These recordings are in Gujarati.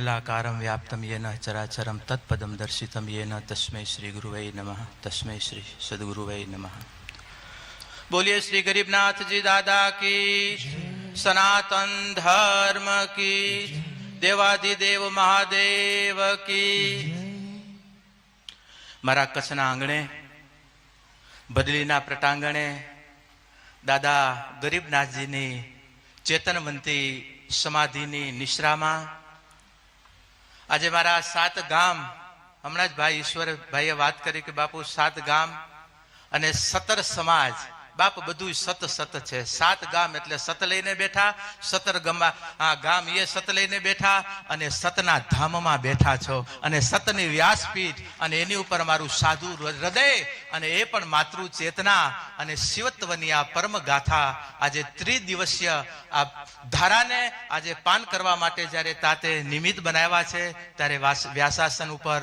લાકારમ વ્યાપ્તમ યેન ચરાચરમ તત્પદમ દર્શિતમ યેન તસ્મૈ શ્રી ગુરુવૈ નમઃ તસ્મૈ શ્રી સદગુરુવૈ નમઃ બોલીએ શ્રી ગરીબનાથજી દાદા કી સનાતન ધર્મ કી દેવાધિદેવ મહાદેવ કી મારા કચ્છના આંગણે બદલીના પ્રટાંગણે દાદા ગરીબનાથજીની ચેતનવંતી સમાધિની નિશ્રામાં આજે મારા સાત ગામ, હમણાં જ ભાઈ ઈશ્વરભાઈએ વાત કરી કે બાપુ, સાત ગામ અને સતર સમાજ બાપ બધું સત સત છે. સાત ગામ એટલે સત લઈને બેઠા, સતર ગમા આ ગામ એ સત લઈને બેઠા અને સતના ધામમાં બેઠા છો. અને સતની વ્યાસપીઠ અને એની ઉપર મારું સાધુ હૃદય અને એ પણ માતૃ ચેતના અને શિવત્વની આ પરમ ગાથા આજે ત્રિદિવસીય આ ધારાને આજે પાન કરવા માટે જ્યારે તાતે નિમિત્ત બનાવ્યા છે, ત્યારે વ્યાસાસન ઉપર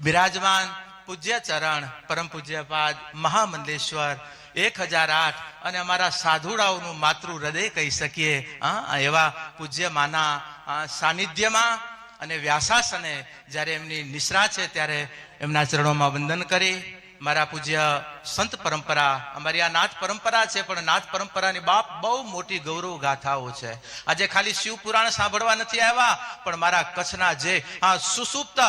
બિરાજમાન પૂજ્ય ચરણ, પરમ પૂજ્યપાદ મહામંડલેશ્વર એક હજાર આઠ. અને અમારા સાધુડાઓનું માતૃ હૃદય કહી શકીએ. હા, એવા પૂજ્ય માના સાનિધ્યમાં અને વ્યાસાસને જ્યારે એમની નિશ્રા છે ત્યારે એમના ચરણોમાં વંદન કરી. મારા પૂજ્ય સંત પરંપરા, અમારી આ નાથ પરંપરા છે, પણ નાથ પરંપરાની બાપ બહુ મોટી ગૌરવ ગાથાઓ છે. આજે ખાલી શિવ પુરાણ સાંભળવા નથી આવ્યા, પણ મારા કચ્છના જે, આ સુસુપ્ત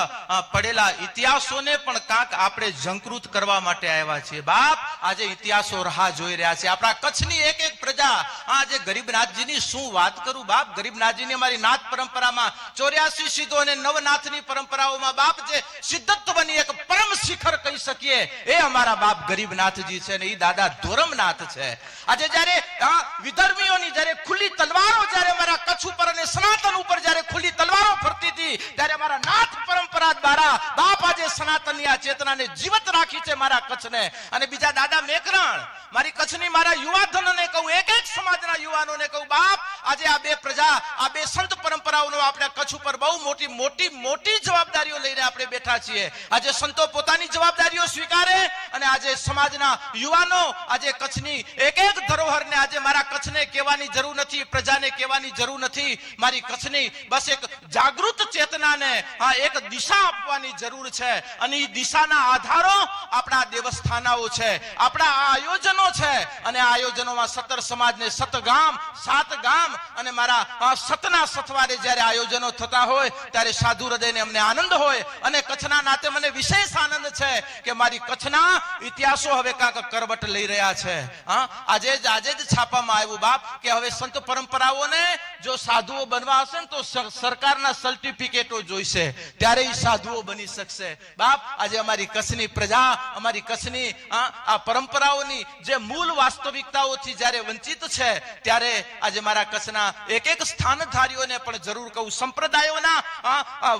પડેલા ઇતિહાસોને પણ કાંક આપણે ઝંકૃત કરવા માટે આવ્યા છીએ. બાપ, આજે ઇતિહાસો રાહ જોઈ રહ્યા છે. આપણા કચ્છની એક એક પ્રજા આજે ગરીબનાથજીની શું વાત કરું? બાપ ગરીબનાથજીની અમારી નાથ પરંપરામાં ચોર્યાસી સિદ્ધો અને નવનાથની પરંપરાઓમાં બાપ જે સિદ્ધત્વની એક પરમ શિખર કહી શકીએ એ અમારા બાપ ગરીબનાથજી છે ને એ દાદા ધોરમનાથ છે. આજે જ્યારે વિધર્મીઓની જ્યારે ખુલ્લી તલવારો જ્યારે અમારા કચ્છ ઉપર અને સનાતન ઉપર જ્યારે ખુલ્લી તલવારો ફરતી હતી, ત્યારે અમારા નાથ પરંપરા દ્વારા બાપ આજે સનાતનની આ ચેતનાને જીવત રાખી છે મારા કચ્છને. અને બીજા દાદા મેકરણ મારી કચ્છની મારા યુવાધનને કહું એક એક સમાજના યુવાનોને કહું, બાપ, આજે આ બે પ્રજા, આ બે સંત પરંપરાઓનો આપણે કચ્છ ઉપર બહુ મોટી મોટી મોટી જવાબદારીઓ લઈને આપણે બેઠા છીએ. આજે સંતો પોતાની જવાબદારીઓ સ્વીકારે અને આજે સમાજના યુવાનો આજે કચ્છની એક એક ધરોહરને આજે મારા કચ્છને કહેવાની જરૂર નથી, પ્રજાને કહેવાની જરૂર નથી. મારી કચ્છની બસ એક જાગૃત ચેતનાને આ એક દિશા આપવાની જરૂર છે અને એ દિશાના આધારો આપણા દેવસ્થાનાઓ છે, આપણા આ આયોજનો છે અને આ આયોજનોમાં સતર સમાજને સત ગામ સાત ગામ અને મારા સતના સથવારે જ્યારે આયોજનો થતા હોય ત્યારે સાધુ હૃદયને અમને આનંદ હોય અને કચ્છના નાતે મને વિશેષ આનંદ છે કે મારી કચ્છના ઇતિહાસો હવે કાંક કરવટ લઈ રહ્યા છે. હા? આજે જ આજે જ છાપામાં આવ્યું બાપ કે હવે સંત પરંપરાઓને જો સાધુઓ બનવા હશે ને તો સરકારના સર્ટિફિકેટો જોઈશે. ત્યારે એ સાધુઓ બની શકશે. બાપ, આજે અમારી કચ્છની પ્રજા, અમારી કચ્છની આ પરંપરાઓની જે મૂળ વાસ્તવિકતાઓથી જ્યારે વંચિત છે, ત્યારે આજે મારા કચ્છના એક એક સ્થાનધારીઓને પણ જરૂર કહું, સંપ્રદાયોના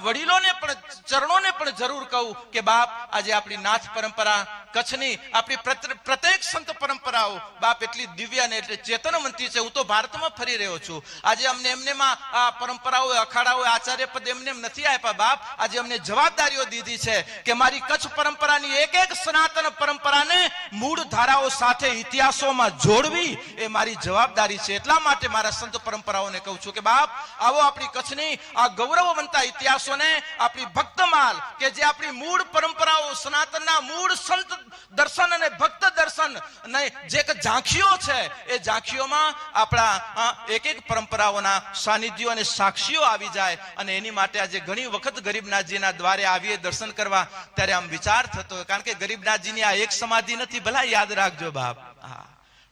વડીલોને પણ, ચરણોને પણ જરૂર કહું કે બાપ, આજે આપણી નાથ પરંપરા કચ્છની આપણી પ્રત્યેક સંત પરંપરાઓ, બાપ એટલી દિવ્ય અને એટલે ચેતનવંતી છે, હું તો ભારતમાં ફરી રહ્યો છું. આજે અમને એમનેમાં આ પરંપરાઓ અખાડાઓ આચાર્ય પદ એમને નથી આપ્યા, બાપ. આજે અમને જવાબદારીઓ દીધી છે કે મારી કચ્છ પરંપરાની એક એક સનાતન પરંપરાને મૂળ ધારાઓ સાથે, ઇતિહાસોમાં જોડવી એ મારી જવાબદારી છે. એટલા માટે મારા સંત પરંપરાઓને કહું છું કે, બાપ, આવો આપણી કચ્છની આ ગૌરવવંતા ઇતિહાસોને આપણી ભક્તમાલ કે જે આપણી મૂળ પરંપરાઓ, સનાતનના મૂળ સંત દર્શન અને ભક્ત દર્શન. જે ઝાંખીઓ છે, એ ઝાંખીઓમાં આપણા એક એક પરંપરાઓના સાનિધ્યો અને સાક્ષીઓ આવી જાય. અને એની માટે આજે ઘણી વખત ગરીબનાથજીના દ્વારે આવીએ દર્શન કરવા. ત્યારે આમ વિચાર થતો કારણ કે ગરીબનાથજીની આ એક સમાધિ નથી, ભલા યાદ રાખજો બાપ. હા.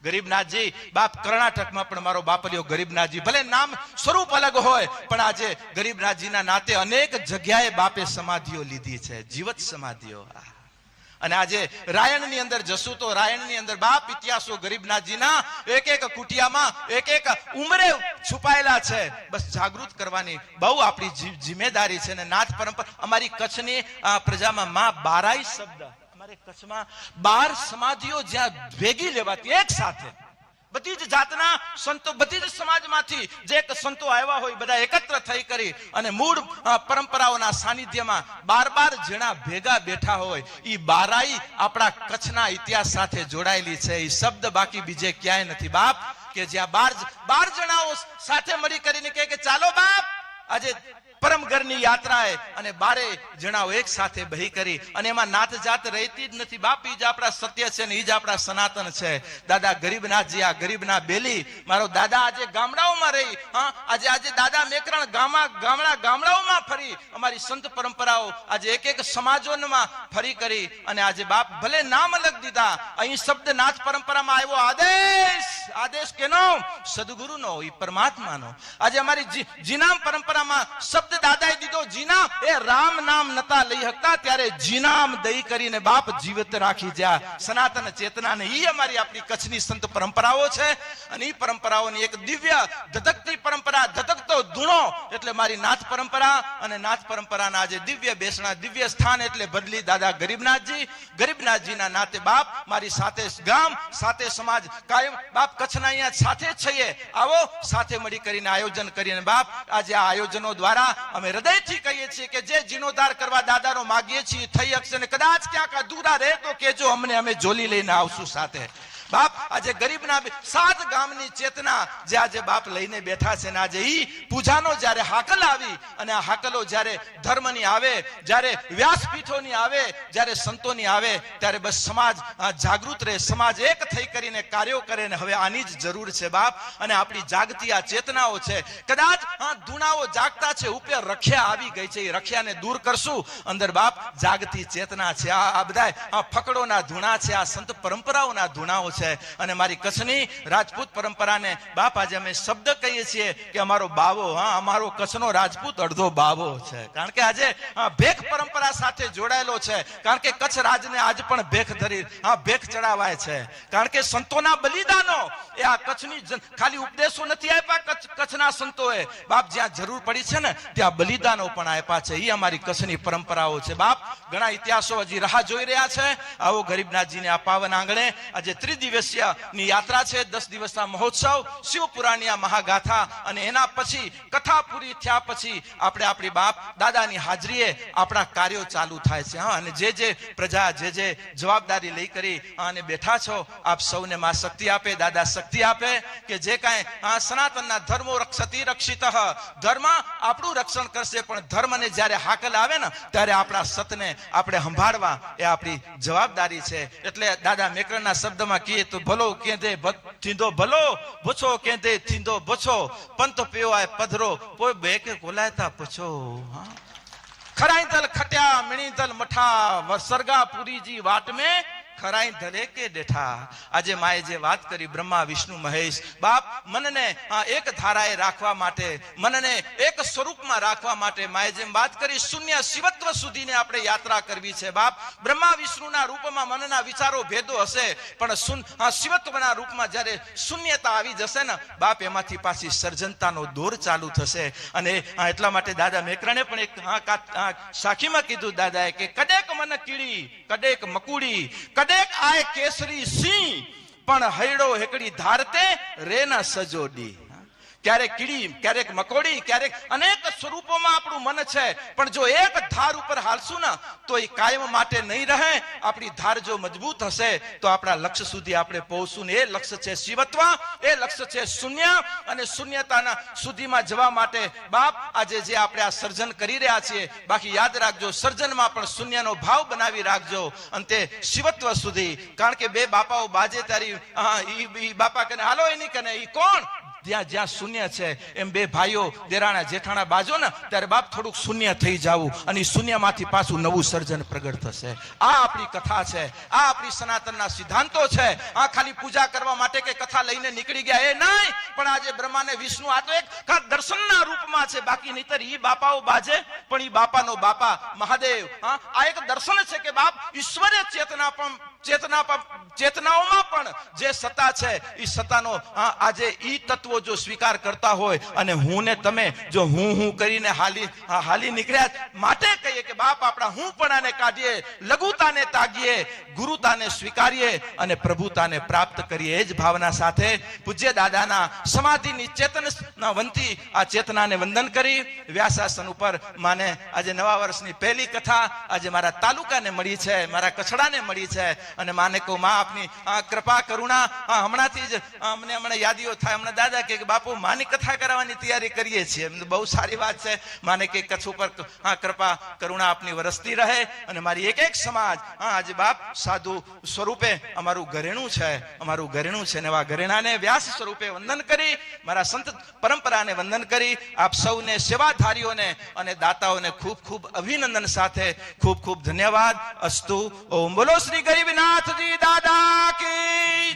ગરીબનાથજી, બાપ કર્ણાટકમાં પણ મારો બાપલિયો ગરીબનાથજી, ભલે નામ સ્વરૂપ અલગ હોય, પણ આજે ગરીબનાથજીના નાતે અનેક જગ્યાએ બાપે સમાધિઓ લીધી છે. જીવત સમાધિઓ. હા. અને આજે રાયણની અંદર જશું તો રાયણની અંદર બાપ ઇતિહાસો ગરીબનાથજીના એક એક કુટિયામાં એક એક ઉંમરે છુપાયેલા છે. બસ જાગૃત કરવાની બહુ આપણી જિમ્મેદારી છે અને નાથ પરંપરા અમારી કચ્છની પ્રજામાં માં બારાઈ શબ્દ. અમારે કચ્છમાં બાર સમાધિઓ જ્યાં ભેગી લેવાતી, એક સાથે. બધી જ જાતના સંતો, બધી જ સમાજમાંથી જે સંતો આવ્યા હોય, બધા એકત્ર થઈ કરી અને મૂળ પરંપરાઓના સાનિધ્યમાં બાર બાર જણા ભેગા બેઠા હોય એ બારાઈ આપણા કચ્છના ઇતિહાસ સાથે જોડાયેલી છે. એ શબ્દ બાકી બીજે ક્યાંય નથી. બાપ કે જ્યાં બાર બાર જણાઓ સાથે મળી કરીને કહે કે ચાલો બાપ, આજે પરમ ઘરની યાત્રાએ અને બારે જણાઓ એક સાથે બહી કરી. અને એમાં નાત જાત રહેતી જ નથી. બાપ જ આપણા સત્ય છે ને જ આપણા સનાતન છે. દાદા ગરીબનાથજી, આ ગરીબના બેલી. મારો દાદા આજે ગામડાઓમાં રહી. હા, આજે આજે દાદા મેકરણ ગામા, ગામડા ગામડાઓમાં ફરી. અમારી સંત પરંપરાઓ આજે એક એક સમાજોમાં ફરી કરી. અને આજે બાપ ભલે નામ અલગ દીધા, અહીં શબ્દ નાથ પરંપરામાં આવ્યો આદેશ. આદેશ કેનો? સદગુરુનો એ પરમાત્માનો. આજે અમારી જીનામ પરંપરામાં શબ્દ દાદાએ દીધો, જીના, એ રામ નામ નતા લઈ શકતા ત્યારે જીનામ દઈ કરીને બાપ જીવિત રાખી જ્યાં. સનાતન ચેતનાને ઈ અમારી આપણી કચ્છની સંત પરંપરાઓ છે, અને ઈ પરંપરાઓની એક દિવ્ય ધધકતી પરંપરા, ધધકતો ધૂણો, એટલે મારી નાથ પરંપરા, અને નાથ પરંપરાના આજે દિવ્ય બેસણા, દિવ્ય સ્થાન એટલે બદલી દાદા ગરીબનાથજી. ગરીબનાથજીના નાતે બાપ, મારી સાથે ગામ, સાથે સમાજ કાયમ, બાપ કચ્છના અહીંયા સાથે જ છીએ. આવો, સાથે મળી કરીને આયોજન કરીને બાપ, આજે આ આયોજનો દ્વારા અમે હૃદયથી કહીએ છીએ કે જે જીર્ણોદ્ધાર કરવા દાદાનો માગીએ છીએ, થઈ શકશે ને કદાચ ક્યાંક અધૂરા રહે તો કેજો અમને અમે જોલી લઈને આવશું સાથે. બાપ, આજે ગરીબના સાત ગામની ચેતના જે આજે બાપ લઈને બેઠા છે ને આજે ઈ પૂજાનો જ્યારે હાકલ આવી અને આ હાકલો જ્યારે ધર્મની આવે, જ્યારે વ્યાસપીઠોની આવે, જ્યારે સંતોની આવે, ત્યારે બસ સમાજ જાગૃત રહે, સમાજ એક થઈ કરીને કાર્યો કરે ને હવે આની જ જરૂર છે બાપ. અને આપણી જાગતી આ ચેતનાઓ છે, કદાચ ધૂણાઓ જાગતા છે ઉપર રખ્યા આવી ગઈ છે, એ રખ્યાને દૂર કરશું. અંદર બાપ, જાગતી ચેતના છે. આ આ ફકડોના ધૂણા છે, આ સંત પરંપરાઓના ધૂણાઓ છે. અને મારી કચ્છની રાજપૂત પરંપરાને બાપ આજે અમે શબ્દ કહીએ છીએ કે અમારો બાવો, હા, અમારો કચ્છનો રાજપૂત અડધો બાવો છે. કારણ કે આજે ભેખ પરંપરા સાથે જોડાયેલો છે. કારણ કે કચ્છ રાજને આજ પણ ભેખ ધરી, હા, ભેખ ચડાવાય છે. કારણ કે સંતોના બલિદાનો એ આ કચ્છની ખાલી ઉપદેશો નથી આપ્યા કચ્છ, કચ્છના સંતોએ. બાપ જ્યાં જરૂર પડી છે ને, ત્યાં બલિદાનો પણ આપ્યા છે. એ અમારી કચ્છની પરંપરાઓ છે. બાપ, ઘણા ઇતિહાસો હજી રાહ જોઈ રહ્યા છે. આવો ગરીબનાથજીને આ પાવન આંગણે આજે ત્રિદિવસીયની યાત્રા છે, દસ દિવસના મહોત્સવ, શિવપુરાણની આ મહાગાથા અને એના પછી કથા પૂરી થયા પછી આપણે આપણી બાપ દાદાની હાજરીએ આપણા કાર્યો ચાલુ થાય છે, હા, અને જે જે પ્રજા, જે જે જવાબદારી લઈ કરી અને બેઠા છો, આપ સૌને માં શક્તિ આપે, દાદા શક્તિ આપે, કે જે કાંઈ સનાતનના ધર્મો રક્ષતી રક્ષિત, ધર્મ આપણું રક્ષણ કરશે, પણ ધર્મને જ્યારે હાકલ આવે ને, ત્યારે આપણા સતને આપણે સંભાળવા એ આપણી જવાબદારી છે. એટલે દાદા મેકરણના શબ્દમાં કહીએ તો ભલો કેંદે થીંદો ભલો, ભૂછો કેંદે થીંદો ભૂછો. પંત પીઓ આય પધરો પોય બે કે કોલાયતા પૂછો ખરાઈ દલ ખટ્યા મીણી દલ મઠા વરસરગા પુરીજી વાટ મેં ખરાઈ ધલે કે ડેઠા? આજે માએ જે વાત કરી બ્રહ્મા, વિષ્ણુ, મહેશ, બાપ મનને એક ધારાએ રાખવા માટે, મનને એક સ્વરૂપમાં રાખવા માટે માએ જેમ વાત કરી, શૂન્ય શિવત્વ સુધીને આપણે યાત્રા કરવી છે. બાપ, બ્રહ્મા, વિષ્ણુના રૂપમાં મનના વિચારો ભેદો હશે, પણ શિવત્વના રૂપમાં જ્યારે શૂન્યતા આવી જશે ને, બાપ એમાંથી પાછી સર્જનતાનો દોર ચાલુ થશે. અને એટલા માટે દાદા મેકરણે પણ એક સાખીમાં કીધું, દાદાએ કે કદેક મન કીડી કદેક મકુડી કડેક આય કેસરી સિંહ પણ હૈડો હેકડી ધારતે રેના સજોડી ક્યારેક કીડી ક્યારેક મકોડી ક્યારેક અનેક સ્વરૂપોમાં આપણું મન છે. પણ જો એક ધાર ઉપર હાલશું ને તો એ કાયમ માટે નહીં રહે. આપણી ધાર જો મજબૂત હશે તો આપણા લક્ષ્ય સુધી આપણે પહોંચશું ને એ લક્ષ્ય છે શિવત્વા એ લક્ષ્ય છે શૂન્ય. અને શૂન્યતાના સુધીમાં જવા માટે બાપ આજે જે આપણે આ સર્જન કરી રહ્યા છીએ બાકી યાદ રાખજો સર્જનમાં પણ શૂન્યનો ભાવ બનાવી રાખજો. અંતે શિવત્વ સુધી. કારણ કે બે બાપાઓ બાજે તારી હા, ઈ બાપા કને હાલો એની કને ઈ કોણ? જ્યાં જ્યાં શૂન્ય છે, એમ બે ભાઈઓ દેરાણા જેઠાણા બાજો ને, ત્યારે બાપ થોડુંક શૂન્ય થઈ જવું અને શૂન્યમાંથી પાછું નવું સર્જન પ્રગટ થશે. આ આપણી કથા છે, આ આપણી સનાતનના સિદ્ધાંતો છે. આ ખાલી પૂજા કરવા માટે કે કથા લઈને નીકળી ગયા એ નહીં, પણ આજે બ્રહ્મા ને વિષ્ણુ, આ તો એક દર્શનના રૂપમાં છે. બાકી નહીતર ઈ બાપાઓ બાજે, પણ ઈ બાપાનો બાપા મહાદેવ, હા, આ એક દર્શન છે કે બાપ ઈશ્વરે ચેતના પણ ચેતના ચેતનાઓમાં પણ જે સત્તા છે એ સત્તાનો આજે ઈ તત્વો જો સ્વીકાર કરતા હોય અને હું ને તમે જો હું હું કરીને હાલી હાલી નીકળ્યા માટે કહીએ કે બાપ આપણા હું પણ આને કાઢીએ, લઘુતાને તાગીએ, ગુરુતાને સ્વીકારીએ અને પ્રભુતાને પ્રાપ્ત કરીએ. એ જ ભાવના સાથે પૂજ્ય દાદાના સમાધિની ચેતન વંતી આ ચેતનાને વંદન કરી. વ્યાસાસન ઉપર માને આજે નવા વર્ષની પહેલી કથા આજે મારા તાલુકાને મળી છે, મારા કછડાને મળી છે. અને માને માં, આપની કૃપા, કરુણા હમણાંથી જ અમને હમણાં યાદીઓ થાય. હમણાં દાદા કે, બાપુ, માની કથા કરાવવાની તૈયારી કરીએ છીએ. એમ બહુ સારી વાત છે. માને કે કચ્છ ઉપર હા કૃપા, કરુણા આપની વરસતી રહે અને મારી એક એક સમાજ હા બાપ સાધુ સ્વરૂપે અમારું ઘરેણું છે, અમારું ઘરેણું છે. ને એવા ઘરેણાને વ્યાસ સ્વરૂપે વંદન કરી, મારા સંત પરંપરાને વંદન કરી, આપ સૌને સેવાધારીઓને અને દાતાઓને ખૂબ ખૂબ અભિનંદન સાથે ખૂબ ખૂબ ધન્યવાદ. અસ્તુ. ઓમ બોલો શ્રી ગરીબનાથજી દાદા કી